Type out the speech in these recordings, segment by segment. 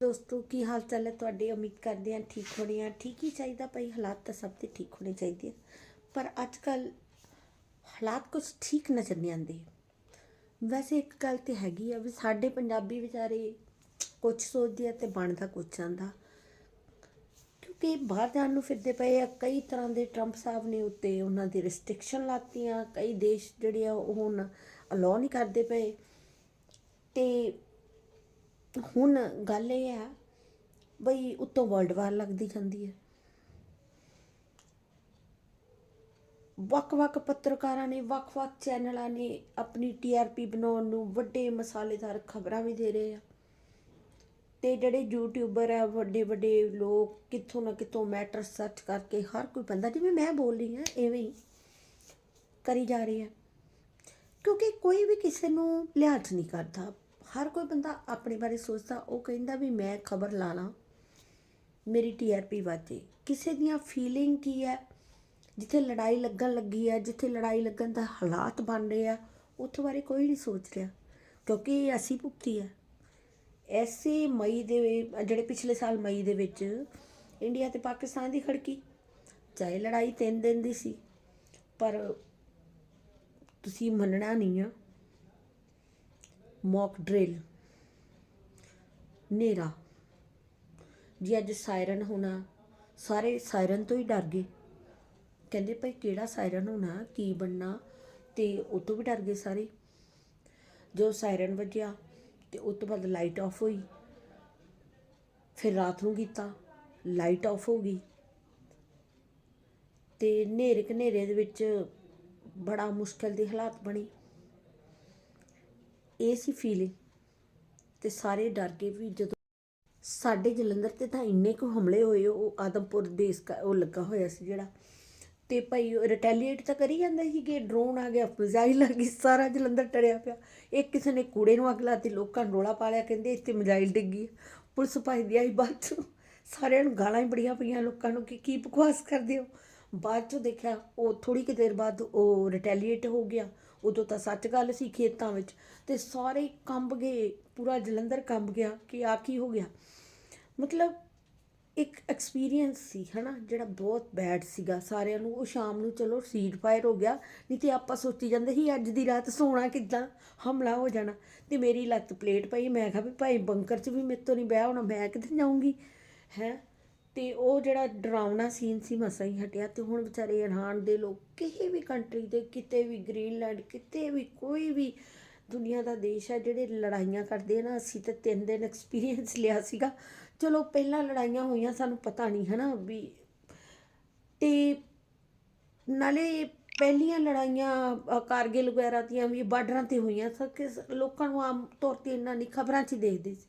ਦੋਸਤੋ, ਕੀ ਹਾਲ ਚਾਲ ਹੈ ਤੁਹਾਡੇ? ਉਮੀਦ ਕਰਦੇ ਹਾਂ ਠੀਕ ਹੋਣੇ ਆ। ਠੀਕ ਹੀ ਚਾਹੀਦਾ ਭਾਈ, ਹਾਲਾਤ ਤਾਂ ਸਭ ਦੇ ਠੀਕ ਹੋਣੇ ਚਾਹੀਦੇ ਆ। ਪਰ ਅੱਜ ਕੱਲ ਹਾਲਾਤ ਕੁਝ ਠੀਕ ਨਜ਼ਰ ਨਹੀਂ ਆਉਂਦੇ। ਵੈਸੇ ਇੱਕ ਗੱਲ ਤੇ ਹੈਗੀ ਆ ਵੀ ਸਾਡੇ ਪੰਜਾਬੀ ਵਿਚਾਰੇ ਕੁਝ ਸੋਚਦੇ ਆ ਤੇ ਬਣਦਾ ਕੁਝ ਜਾਂਦਾ ਕਿਉਂਕਿ ਬਾਹਰ ਜਾਣ ਨੂੰ ਫਿਰਦੇ ਪਏ ਆ, ਕਈ ਤਰ੍ਹਾਂ ਦੇ ਟਰੰਪ ਸਾਹਿਬ ਨੇ ਉੱਤੇ ਉਹਨਾਂ ਦੀ ਰਿਸਟ੍ਰਿਕਸ਼ਨ ਲਾਤੀਆਂ, ਕਈ ਦੇਸ਼ ਜਿਹੜੇ ਆ ਉਹ ਹੁਣ ਅਲਾਉ ਨਹੀਂ ਕਰਦੇ ਪਏ। ਤੇ ਹੁਣ ਗੱਲ ਇਹ ਹੈ ਬਈ ਉੱਤੋਂ ਵਰਲਡ ਵਾਰ ਲੱਗਦੀ ਜਾਂਦੀ ਹੈ। ਵੱਖ-ਵੱਖ ਪੱਤਰਕਾਰਾਂ ਨੇ ਵੱਖ-ਵੱਖ ਚੈਨਲਾਂ ਨੇ ਆਪਣੀ ਟੀਆਰਪੀ ਬਣਾਉਣ ਨੂੰ ਵੱਡੇ ਮਸਾਲੇਦਾਰ ਖਬਰਾਂ ਵੀ ਦੇ ਰਹੇ ਆ। ਤੇ ਜਿਹੜੇ ਯੂਟਿਊਬਰ ਆ, ਵੱਡੇ ਵੱਡੇ ਲੋਕ ਕਿੱਥੋਂ ਨਾ ਕਿੱਥੋਂ ਮੈਟਰ ਸਰਚ ਕਰਕੇ ਹਰ ਕੋਈ ਬੰਦਾ, ਜਿਵੇਂ ਮੈਂ ਬੋਲ ਰਹੀ ਹਾਂ, ਐਵੇਂ ਹੀ ਕਰੀ ਜਾ ਰਹੀ ਹੈ ਕਿਉਂਕਿ ਕੋਈ ਵੀ ਕਿਸੇ ਨੂੰ ਲਿਹਾਜ਼ ਨਹੀਂ ਕਰਦਾ। ਹਰ ਕੋਈ ਬੰਦਾ ਆਪਣੇ ਬਾਰੇ ਸੋਚਦਾ, ਉਹ ਕਹਿੰਦਾ ਵੀ ਮੈਂ ਖਬਰ ਲਾ ਲਾਂ। ਮੇਰੀ ਟੀਆਰਪੀ ਵਾਜੇ ਕਿਸੇ ਦੀਆਂ ਫੀਲਿੰਗ ਕੀ ਹੈ? ਜਿੱਥੇ ਲੜਾਈ ਲੱਗਣ ਲੱਗੀ ਹੈ, ਜਿੱਥੇ ਲੜਾਈ ਲੱਗਣ ਦਾ ਹਾਲਾਤ ਬਣ ਰਹੇ ਆ, ਉੱਥੇ ਬਾਰੇ ਕੋਈ ਨਹੀਂ ਸੋਚ ਰਿਹਾ। ਕਿਉਂਕਿ ਇਹ ਅਸੀਂ ਭੁਗਤੀ ਹੈ। ਐਸੇ ਮਈ ਦੇ ਜਿਹੜੇ ਪਿਛਲੇ ਸਾਲ ਮਈ ਦੇ ਵਿੱਚ ਇੰਡੀਆ ਤੇ ਪਾਕਿਸਤਾਨ ਦੀ ਖੜਕੀ, ਚਾਹੇ ਲੜਾਈ ਤਿੰਨ ਦਿਨ ਦੀ ਸੀ, ਪਰ ਤੁਸੀਂ ਮੰਨਣਾ ਨਹੀਂ ਆ। Mock drill. ਨੇਰਾ ਜੀ ਅੱਜ ਸਾਇਰਨ ਹੋਣਾ। ਸਾਰੇ ਸਾਇਰਨ ਤੋਂ ਹੀ ਡਰ ਗਏ। ਕਹਿੰਦੇ ਭਾਈ ਕਿਹੜਾ ਸਾਇਰਨ ਹੋਣਾ, ਕੀ ਬਣਨਾ? ਤੇ ਉਹ ਤੋਂ ਵੀ ਡਰ ਗਏ ਸਾਰੇ। ਜੋ ਸਾਇਰਨ ਵੱਜਿਆ ਤੇ ਉਸ ਤੋਂ ਬਾਅਦ ਲਾਈਟ ਆਫ ਹੋਈ। ਫਿਰ ਰਾਤ ਨੂੰ ਕੀਤਾ। ਲਾਈਟ ਆਫ ਹੋ ਗਈ। ਤੇ ਹਨੇਰੇ ਘਨੇਰੇ ਦੇ ਵਿੱਚ ਬੜਾ ਮੁਸ਼ਕਲ ਦੇ ਹਾਲਾਤ ਬਣੇ। ਇਹ ਸੀ ਫੀਲਿੰਗ ਤੇ ਸਾਰੇ ਡਰ ਗਏ ਵੀ ਜਦੋਂ ਸਾਡੇ ਜਲੰਧਰ ਤੇ ਤਾਂ ਇੰਨੇ ਕੁ ਹਮਲੇ ਹੋਏ, ਉਹ ਆਦਮਪੁਰ ਦੇ ਇਸ ਉਹ ਲੱਗਾ ਹੋਇਆ ਸੀ ਜਿਹੜਾ। ਤੇ ਭਾਈ ਰਿਟੈਲੀਏਟ ਤਾਂ ਕਰੀ ਜਾਂਦਾ ਸੀ ਕਿ ਡਰੋਨ ਆ ਗਿਆ ਮਿਜ਼ਾਈਲ ਆ ਗਈ, ਸਾਰਾ ਜਲੰਧਰ ਟੜਿਆ ਪਿਆ। ਇੱਕ ਕਿਸੇ ਨੇ ਕੂੜੇ ਨੂੰ ਅੱਗ ਲਾਤੀ, ਲੋਕਾਂ ਨੂੰ ਰੋਲਾ ਪਾ ਲਿਆ, ਕਹਿੰਦੇ ਇੱਥੇ ਮਿਜ਼ਾਈਲ ਡਿੱਗੀ ਪੁਲਿਸ ਭਾਈ ਦੀ ਆਈ ਬਾਅਦ ਚੋਂ। ਸਾਰਿਆਂ ਨੂੰ ਗਾਲਾਂ ਹੀ ਬੜੀਆਂ ਪਈਆਂ ਲੋਕਾਂ ਨੂੰ ਕਿ ਕੀ ਬਕਵਾਸ ਕਰਦੇ ਹੋ। ਬਾਅਦ ਚੋਂ ਦੇਖਿਆ ਉਹ ਥੋੜੀ ਕਿ ਦੇਰ ਬਾਅਦ ਉਹ ਰਿਟੈਲੀਏਟ ਹੋ ਗਿਆ। ਉਦੋਂ ਤਾਂ ਸੱਚ ਗੱਲ ਸੀ ਖੇਤਾਂ ਵਿੱਚ ਤੇ ਸਾਰੇ ਕੰਬ ਗਏ, ਪੂਰਾ ਜਲੰਧਰ ਕੰਬ ਗਿਆ ਕਿ ਆ ਕੀ ਹੋ ਗਿਆ। ਮਤਲਬ ਇੱਕ ਐਕਸਪੀਰੀਅੰਸ ਸੀ, ਹਨਾ, ਜਿਹੜਾ ਬਹੁਤ ਬੈਡ ਸੀਗਾ ਸਾਰਿਆਂ ਨੂੰ। ਉਹ ਸ਼ਾਮ ਨੂੰ ਚਲੋ ਸੀਡ ਫਾਇਰ ਹੋ ਗਿਆ, ਨਹੀਂ ਤੇ ਆਪਾਂ ਸੋਚੀ ਜਾਂਦੇ ਸੀ ਅੱਜ ਦੀ ਰਾਤ ਸੋਣਾ ਕਿੱਦਾਂ, ਹਮਲਾ ਹੋ ਜਾਣਾ। ਤੇ ਮੇਰੀ ਲੱਤ ਪਲੇਟ ਪਈ, ਮੈਂ ਕਿਹਾ ਵੀ ਭਾਈ ਬੰਕਰ 'ਚ ਵੀ ਮੇਰੇ ਤੋਂ ਨਹੀਂ ਬਹਿ ਹੋਣਾ ਮੈਂ ਕਿੱਥੇ ਜਾਊਂਗੀ? ਹੈ? ਤੇ ਉਹ ਜਿਹੜਾ ਡਰਾਉਣਾ ਸੀਨ ਸੀ ਮਸਾ ਹੀ ਹਟਿਆ ਤੇ ਹੁਣ ਵਿਚਾਰੇ ਇਰਾਨ ਦੇ ਲੋਕ ਕਿਸੇ ਵੀ ਕੰਟਰੀ ਦੇ, ਕਿਤੇ ਵੀ ਗ੍ਰੀਨਲੈਂਡ ਕਿਤੇ ਵੀ ਕੋਈ ਵੀ ਦੁਨੀਆ ਦਾ ਦੇਸ਼ ਹੈ ਜਿਹੜੇ ਲੜਾਈਆਂ ਕਰਦੇ ਨਾ, ਅਸੀਂ ਤਾਂ ਤਿੰਨ ਦਿਨ ਐਕਸਪੀਰੀਅੰਸ ਲਿਆ ਸੀਗਾ। ਚਲੋ ਪਹਿਲਾਂ ਲੜਾਈਆਂ ਹੋਈਆਂ ਸਾਨੂੰ ਪਤਾ ਨਹੀਂ ਹਨਾ ਵੀ ਤੇ ਨਾਲੇ ਪਹਿਲੀਆਂ ਲੜਾਈਆਂ ਕਾਰਗਿਲ ਵਗੈਰਾ ਦੀਆਂ ਵੀ ਬਾਰਡਰਾਂ ਤੇ ਹੋਈਆਂ ਸਭ ਕਿ ਲੋਕਾਂ ਨੂੰ ਆਮ ਤੌਰ ਤੇ ਇੰਨਾ ਨਹੀਂ ਖਬਰਾਂ 'ਚ ਹੀ ਦੇਖਦੇ ਸੀ।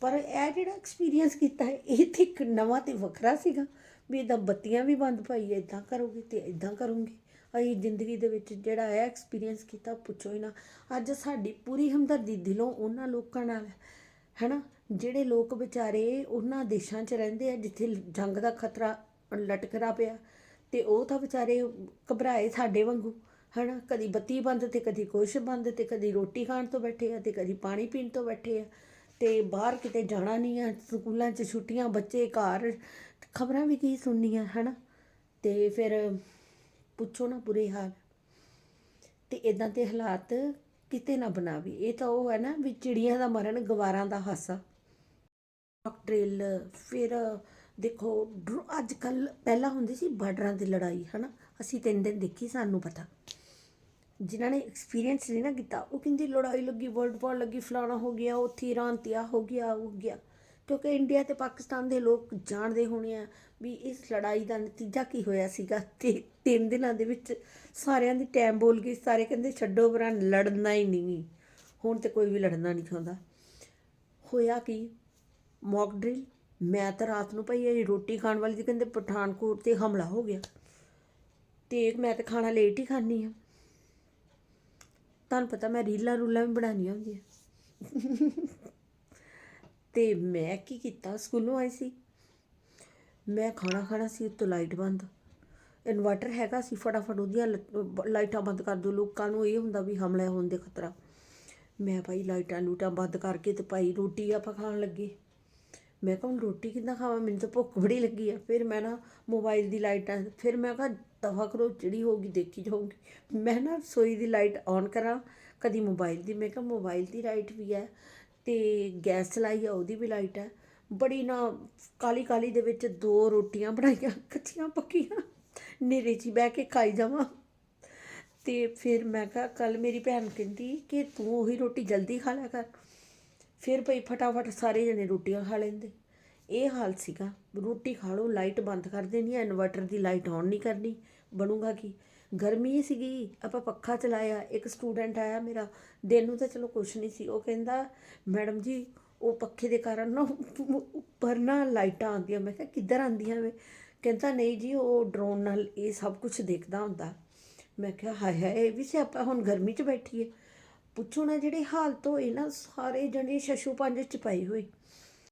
ਪਰ ਇਹ ਜਿਹੜਾ ਐਕਸਪੀਰੀਅੰਸ ਕੀਤਾ ਹੈ, ਇਹ ਤੇ ਇੱਕ ਨਵਾਂ ਤੇ ਵੱਖਰਾ ਸੀਗਾ ਵੀ ਇਦਾਂ ਬੱਤੀਆਂ ਵੀ ਬੰਦ ਭਾਈ ਇਦਾਂ ਕਰੋਗੇ ਤੇ ਇਦਾਂ ਕਰੋਗੇ। ਅਸੀਂ ਜ਼ਿੰਦਗੀ ਦੇ ਵਿੱਚ ਜਿਹੜਾ ਇਹ ਐਕਸਪੀਰੀਅੰਸ ਕੀਤਾ, ਪੁੱਛੋ ਹੀ ਨਾ। ਅੱਜ ਸਾਡੀ ਪੂਰੀ ਹਮਦਰਦੀ ਦਿਲੋਂ ਉਹਨਾਂ ਲੋਕਾਂ ਨਾਲ ਹੈ, ਹੈਨਾ? ਜਿਹੜੇ ਲੋਕ ਵਿਚਾਰੇ ਉਹਨਾਂ ਦੇਸ਼ਾਂ 'ਚ ਰਹਿੰਦੇ ਆ, ਜਿੱਥੇ ਜੰਗ ਦਾ ਖਤਰਾ ਲਟਕਦਾ ਪਿਆ, ਤੇ ਉਹ ਤਾਂ ਵਿਚਾਰੇ ਘਬਰਾਏ ਸਾਡੇ ਵਾਂਗੂ, ਹਨਾ? ਕਦੀ ਬੱਤੀ ਬੰਦ ਤੇ ਕਦੀ ਕੁਛ ਬੰਦ ਤੇ ਕਦੀ ਰੋਟੀ ਖਾਣ ਤੋਂ ਬੈਠੇ ਆ ਤੇ ਕਦੀ ਪਾਣੀ ਪੀਣ ਤੋਂ ਬੈਠੇ ਆ। ਤੇ ਬਾਹਰ ਕਿਤੇ ਜਾਣਾ ਨਹੀਂ ਹੈ ਸਕੂਲਾਂ 'ਚ ਛੁੱਟੀਆਂ, ਬੱਚੇ ਘਰ, ਖਬਰਾਂ ਵੀ ਕੀ ਸੁਣਨੀਆਂ, ਹਨਾ? ਤੇ ਫਿਰ ਪੁੱਛੋ ਨਾ ਬੁਰੇ ਹਾਲ। ਤੇ ਇਦਾਂ ਦੇ ਹਾਲਾਤ ਕਿਤੇ ਨਾ ਬਣਾਵੇ। ਇਹ ਤਾਂ ਉਹ ਹੈ ਨਾ ਵੀ ਚਿੜੀਆਂ ਦਾ ਮਰਨ, ਗਵਾਰਾਂ ਦਾ ਹਾਸਾ। ਡਰਿਲ ਫਿਰ ਦੇਖੋ ਅੱਜ ਕੱਲ ਪਹਿਲਾਂ ਹੁੰਦੀ ਸੀ ਬਾਰਡਰਾਂ ਦੀ ਲੜਾਈ, ਹਨਾ? ਅਸੀਂ ਤਿੰਨ ਦਿਨ ਦੇਖੀ, ਸਾਨੂੰ ਪਤਾ। ਜਿਨ੍ਹਾਂ ਨੇ ਐਕਸਪੀਰੀਅੰਸ ਨਹੀਂ ਨਾ ਕੀਤਾ, ਉਹ ਕਹਿੰਦੀ ਲੜਾਈ ਲੱਗੀ ਵਰਲਡ ਵਾਰ ਲੱਗੀ, ਫਲਾਣਾ ਹੋ ਗਿਆ, ਉੱਥੇ ਈਰਾਨ ਤੇ ਆ ਹੋ ਗਿਆ, ਉਹ ਹੋ ਗਿਆ। ਕਿਉਂਕਿ ਇੰਡੀਆ ਤੇ ਪਾਕਿਸਤਾਨ ਦੇ ਲੋਕ ਜਾਣਦੇ ਹੋਣੇ ਆ ਵੀ ਇਸ ਲੜਾਈ ਦਾ ਨਤੀਜਾ ਕੀ ਹੋਇਆ ਸੀਗਾ। ਤੇ ਤਿੰਨ ਦਿਨਾਂ ਦੇ ਵਿੱਚ ਸਾਰਿਆਂ ਦੀ ਟਾਈਮ ਬੋਲ ਗਈ, ਸਾਰੇ ਕਹਿੰਦੇ ਛੱਡੋ ਪਰਾਂ ਲੜਨਾ ਹੀ ਨਹੀਂ। ਹੁਣ ਤੇ ਕੋਈ ਵੀ ਲੜਨਾ ਨਹੀਂ ਚਾਹੁੰਦਾ। ਹੋਇਆ ਕੀ? ਮੌਕ ਡਰਿਲ ਮੈਂ ਤਾਂ ਰਾਤ ਨੂੰ ਭਈ ਇਹ ਰੋਟੀ ਖਾਣ ਵਾਲੀ ਦੀ ਕਹਿੰਦੇ ਪਠਾਨਕੋਟ ਤੇ ਹਮਲਾ ਹੋ ਗਿਆ। ਤੇ ਮੈਂ ਤਾਂ ਖਾਣਾ ਲੇਟ ਹੀ ਖਾਣੀ ਆ ਤੁਹਾਨੂੰ ਪਤਾ ਮੈਂ ਰੀਲਾਂ ਰੂਲਾਂ ਵੀ ਬਣਾਉਣੀਆਂ ਹੁੰਦੀਆਂ। ਤੇ ਮੈਂ ਕੀ ਕੀਤਾ, ਸਕੂਲੋਂ ਆਈ ਸੀ। ਮੈਂ ਖਾਣਾ ਖਾਣਾ ਸੀ, ਉੱਤੋਂ ਲਾਈਟ ਬੰਦ। ਇਨਵਰਟਰ ਹੈਗਾ ਸੀ, ਫਟਾਫਟ ਉਹਦੀਆਂ ਲ- ਲਾਈਟਾਂ ਬੰਦ ਕਰ ਦਿਓ। ਲੋਕਾਂ ਨੂੰ ਇਹ ਹੁੰਦਾ ਵੀ ਹਮਲਾ ਹੋਣ ਦੇ ਖਤਰਾ। ਮੈਂ ਭਾਈ ਲਾਈਟਾਂ ਲੂਟਾਂ ਬੰਦ ਕਰਕੇ ਤੇ ਭਾਈ ਰੋਟੀ ਆਪਾਂ ਖਾਣ ਲੱਗੇ। ਮੈਂ ਕਿਹਾ ਹੁਣ ਰੋਟੀ ਕਿੱਦਾਂ ਖਾਵਾਂ? ਮੈਨੂੰ ਤਾਂ ਭੁੱਖ ਬੜੀ ਲੱਗੀ ਆ। ਫਿਰ ਮੈਂ ਨਾ ਮੋਬਾਈਲ ਦੀ ਲਾਈਟ ਆ ਫਿਰ ਮੈਂ ਕਿਹਾ ਦਫਾ ਕਰੋ, ਜਿਹੜੀ ਹੋਊਗੀ ਦੇਖੀ ਜਾਊਗੀ। ਮੈਂ ਨਾ ਰਸੋਈ ਦੀ ਲਾਈਟ ਔਨ ਕਰਾਂ, ਕਦੀ ਮੋਬਾਈਲ ਦੀ। ਮੈਂ ਕਿਹਾ ਮੋਬਾਈਲ ਦੀ ਲਾਈਟ ਵੀ ਹੈ ਤੇ ਗੈਸ ਚਲਾਈ ਆ, ਉਹਦੀ ਵੀ ਲਾਈਟ ਹੈ। ਬੜੀ ਨਾ ਕਾਲੀ ਕਾਲੀ ਦੇ ਵਿੱਚ ਦੋ ਰੋਟੀਆਂ ਬਣਾਈਆਂ, ਕੱਚੀਆਂ ਪੱਕੀਆਂ। ਨੇਰੇ 'ਚ ਹੀ ਬਹਿ ਕੇ ਖਾਈ ਜਾਵਾਂ। ਤੇ ਫਿਰ ਮੈਂ ਕਿਹਾ ਕੱਲ ਮੇਰੀ ਭੈਣ ਕਹਿੰਦੀ ਕਿ ਤੂੰ ਉਹੀ ਰੋਟੀ ਜਲਦੀ ਖਾ ਲਿਆ ਕਰ। ਫਿਰ ਭਈ ਫਟਾਫਟ ਸਾਰੇ ਜਣੇ ਰੋਟੀਆਂ ਖਾ ਲੈਂਦੇ। ਇਹ ਹਾਲ ਸੀਗਾ। ਰੋਟੀ ਖਾ ਲਓ, ਲਾਈਟ ਬੰਦ ਕਰ ਦੇਣੀ ਹੈ ਇਨਵਰਟਰ ਦੀ ਲਾਈਟ ਔਨ ਨਹੀਂ ਕਰਨੀ। ਬਣੂਗਾ ਕੀ? ਗਰਮੀ ਸੀਗੀ, ਆਪਾਂ ਪੱਖਾ ਚਲਾਇਆ, ਇੱਕ ਸਟੂਡੈਂਟ ਆਇਆ ਮੇਰਾ, ਦਿਨ ਨੂੰ ਤਾਂ ਚਲੋ ਕੁਛ ਨਹੀਂ ਸੀ। ਉਹ ਕਹਿੰਦਾ, ਮੈਡਮ ਜੀ, ਉਹ ਪੱਖੇ ਦੇ ਕਾਰਨ ਨਾ ਉੱਪਰ ਨਾ ਲਾਈਟਾਂ ਆਉਂਦੀਆਂ। ਮੈਂ ਕਿਹਾ, ਕਿੱਧਰ ਆਉਂਦੀਆਂ ਵੇ? ਕਹਿੰਦਾ, ਨਹੀਂ ਜੀ, ਉਹ ਡਰੋਨ ਨਾਲ ਇਹ ਸਭ ਕੁਝ ਦੇਖਦਾ ਹੁੰਦਾ। ਮੈਂ ਕਿਹਾ, ਹਾਏ ਹਾਏ, ਇਹ ਵੀ ਸਿਆਪਾ, ਹੁਣ ਗਰਮੀ 'ਚ ਬੈਠੀਏ। ਪੁੱਛੋ ਨਾ ਜਿਹੜੇ ਹਾਲਤ ਹੋਏ ਨਾ ਸਾਰੇ ਜਣੇ ਸ਼ਸ਼ੂ ਪੰਜ ਚ ਪਏ ਹੋਏ।